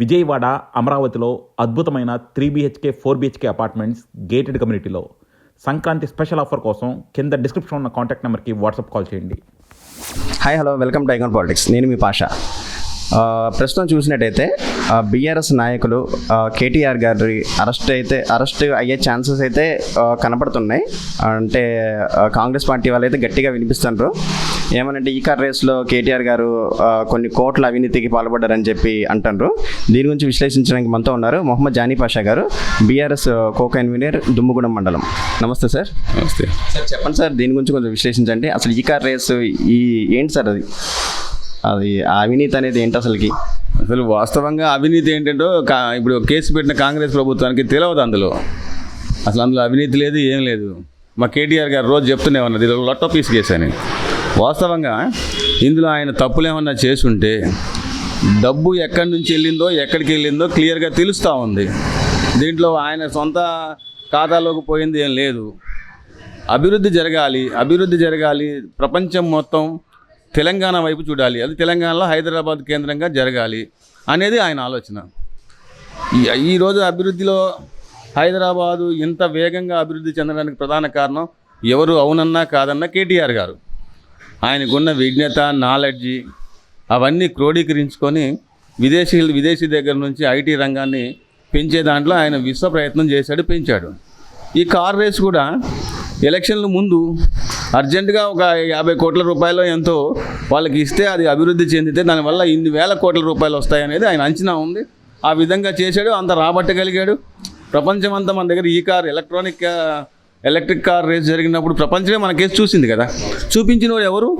విజయవాడ అమరావతిలో అద్భుతమైన three BHK four BHK apartments gated కమ్యూనిటీలో సంక్రాంతి స్పెషల్ ఆఫర్ కోసం కింద డిస్క్రిప్షన్ ఉన్న కాంటాక్ట్ నెంబర్కి వాట్సాప్ కాల్ చేయండి. Hi hello welcome to Icon Politics నేను మీ పాష. ప్రస్తుతం చూసినట్టయితే బీఆర్ఎస్ నాయకులు కేటీఆర్ గారి అరెస్ట్ అయితే అరెస్ట్ అయ్యే ఛాన్సెస్ అయితే కనపడుతున్నాయి. అంటే కాంగ్రెస్ పార్టీ వాళ్ళు అయితే గట్టిగా వినిపిస్తున్నారు ఏమనంటే ఈ కార్ రేస్లో కేటీఆర్ గారు కొన్ని కోట్ల అవినీతికి పాల్పడ్డారని చెప్పి అంటున్నారు దీని గురించి విశ్లేషించడానికి మనతో ఉన్నారు మొహమ్మద్ జానీ పాషా గారు బీఆర్ఎస్ కో కన్వీనర్ దుమ్ముగూడెం మండలం. నమస్తే సార్. నమస్తే. సార్ చెప్పండి సార్ దీని గురించి కొంచెం విశ్లేషించండి. అసలు ఈ కార్ రేసు ఈ ఏంటి సార్ అది? అది అవినీతి అనేది ఏంటి అసలుకి? అసలు వాస్తవంగా అవినీతి ఏంటంటో ఇప్పుడు కేసు పెట్టిన కాంగ్రెస్ ప్రభుత్వానికి తెలియదు అందులో. అసలు అందులో అవినీతి లేదు ఏం లేదు. మా కేటీఆర్ గారు రోజు చెప్తూనే ఉన్నది ఇది లొట్ట పీస్ కేసు అని. వాస్తవంగా ఇందులో ఆయన తప్పులేమన్నా చేసుంటే డబ్బు ఎక్కడి నుంచి వెళ్ళిందో ఎక్కడికి వెళ్ళిందో క్లియర్గా తెలుస్తూ ఉంది. దీంట్లో ఆయన సొంత ఖాతాలోకి పోయింది ఏం లేదు. అభివృద్ధి జరగాలి అభివృద్ధి జరగాలి ప్రపంచం మొత్తం తెలంగాణ వైపు చూడాలి అది తెలంగాణలో హైదరాబాద్ కేంద్రంగా జరగాలి అనేది ఆయన ఆలోచన. ఈ ఈరోజు అభివృద్ధిలో హైదరాబాదు ఇంత వేగంగా అభివృద్ధి చెందడానికి ప్రధాన కారణం ఎవరు అవునన్నా కాదన్నా కేటీఆర్ గారు. ఆయనకున్న విజ్ఞత నాలెడ్జి అవన్నీ క్రోడీకరించుకొని విదేశీ విదేశీ దగ్గర నుంచి ఐటీ రంగాన్ని పెంచే దాంట్లో ఆయన విశ్వ ప్రయత్నం చేశాడు పెంచాడు. ఈ కార్ రేస్ కూడా ఎలక్షన్ల ముందు అర్జెంటుగా ఒక యాభై కోట్ల రూపాయలు ఎంతో వాళ్ళకి ఇస్తే అది అభివృద్ధి చెందితే దానివల్ల ఇన్ని వేల కోట్ల రూపాయలు వస్తాయనేది ఆయన అంచనా ఉంది. ఆ విధంగా చేశాడు అంత రాబట్టగలిగాడు. ప్రపంచమంతా మన దగ్గర ఈ car electronic electric car race జరిగినప్పుడు ప్రపంచమే మన కేసు చూసింది కదా. చూపించిన వాడు ఎవరు?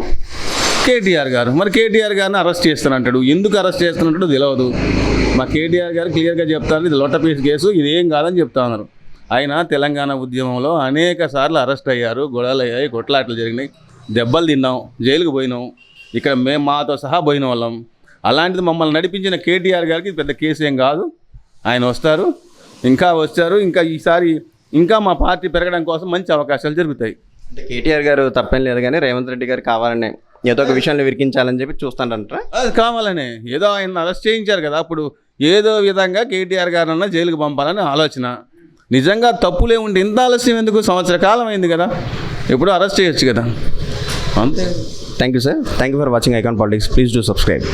కేటీఆర్ గారు. మరి కేటీఆర్ గారిని అరెస్ట్ చేస్తానంటాడు. ఎందుకు అరెస్ట్ చేస్తానంటాడు తెలియదు మా కేటీఆర్ గారు క్లియర్గా చెప్తారు. ఇది లొట్టపీస్ కేసు. ఇది ఏం కాదని చెప్తా ఉన్నారు. ఆయన తెలంగాణ ఉద్యమంలో అనేక సార్లు అరెస్ట్ అయ్యారు. గొడవలు అయ్యాయి. కొట్లాటలు జరిగినాయి. దెబ్బలు తిన్నాం. జైలుకు పోయినాం. ఇక్కడ మేము మాతో సహా పోయిన వాళ్ళం. అలాంటిది మమ్మల్ని నడిపించిన కేటీఆర్ గారికి పెద్ద కేసు ఏం కాదు. ఆయన వస్తారు. ఇంకా వచ్చారు ఇంకా ఈసారి ఇంకా మా పార్టీ పెరగడం కోసం మంచి అవకాశాలు జరుగుతాయి. అంటే కేటీఆర్ గారు తప్పేం లేదు కానీ రేవంత్ రెడ్డి గారు కావాలని ఏదో ఒక విషయంలో విరికించాలని చెప్పి చూస్తానంటారా? అది కావాలనే. ఏదో ఆయన అరెస్ట్ చేయించారు కదా అప్పుడు ఏదో విధంగా కేటీఆర్ గారన్నా జైలుకు పంపాలని ఆలోచన. నిజంగా తప్పులే ఉంటే ఇంత ఆలస్యం ఎందుకు? సంవత్సర కాలం అయింది కదా. ఎప్పుడో అరెస్ట్ చేయొచ్చు కదా. అంతే. Thank you sir thank you for watching Icon Politics please do subscribe